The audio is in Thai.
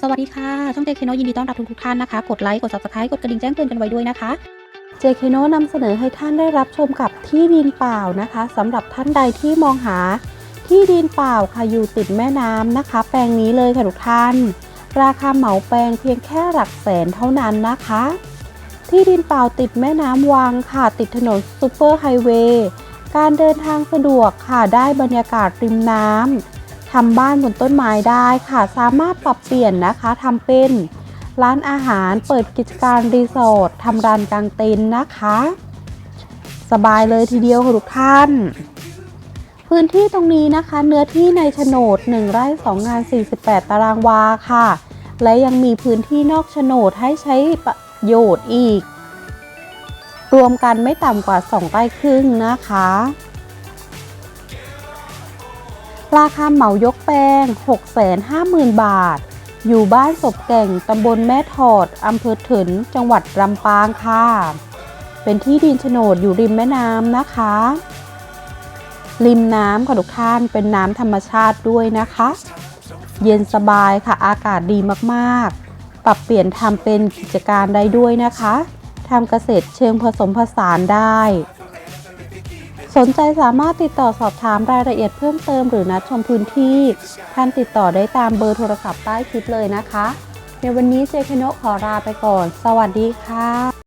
สวัสดีค่ะ ช่องเจคโนยินดีต้อนรับทุกทุกท่านนะคะ กดไลค์ กด subscribe กดกระดิ่งแจ้งเตือนกันไว้ด้วยนะคะเจคโนนำเสนอให้ท่านได้รับชมกับที่ดินเปล่านะคะสำหรับท่านใดที่มองหาที่ดินเปล่าค่ะอยู่ติดแม่น้ำนะคะ แปลงนี้เลยค่ะทุกท่าน ราคาเหมาแปลงเพียงแค่หลักแสนเท่านั้นนะคะ ที่ดินเปล่าติดแม่น้ำวังค่ะติดถนนซูเปอร์ไฮเวย์การเดินทางสะดวกค่ะได้บรรยากาศริมน้ำ ทำบ้านบนต้นไม้ได้ค่ะ สามารถปรับเปลี่ยนนะคะทำเป็นร้านอาหารเปิดกิจการรีสอร์ททำร้านกางเต็นท์นะคะ สบายเลยทีเดียวค่ะทุกท่าน พื้นที่ตรงนี้นะคะ เนื้อที่ในโฉนด 1 ไร่2งาน 48 ตารางวาค่ะ และยังมีพื้นที่นอกโฉนดให้ใช้ประโยชน์อีก รวมกันไม่ต่ำกว่า 2 ไร่ครึ่งนะคะ ราคาเหมายกแปลง 650,000 บาท อยู่บ้านศพแก่งตำบลแม่ถอดอำเภอถินจังหวัดลำปางค่ะ เป็นที่ดินโฉนดอยู่ริมแม่น้ำนะคะ ริมน้ำค่ะทุกท่านเป็นน้ำธรรมชาติด้วยนะคะ เย็นสบายค่ะอากาศดีมากๆ ปรับเปลี่ยนทำเป็นกิจการได้ด้วยนะคะทำเกษตรเชิงผสมผสานได้ สนใจสามารถติดต่อสอบถามรายละเอียดเพิ่มเติมหรือนัดชมพื้นที่ ท่านติดต่อได้ตามเบอร์โทรศัพท์ใต้คลิปเลยนะคะ ในวันนี้เจคโนขอลาไปก่อน สวัสดีค่ะ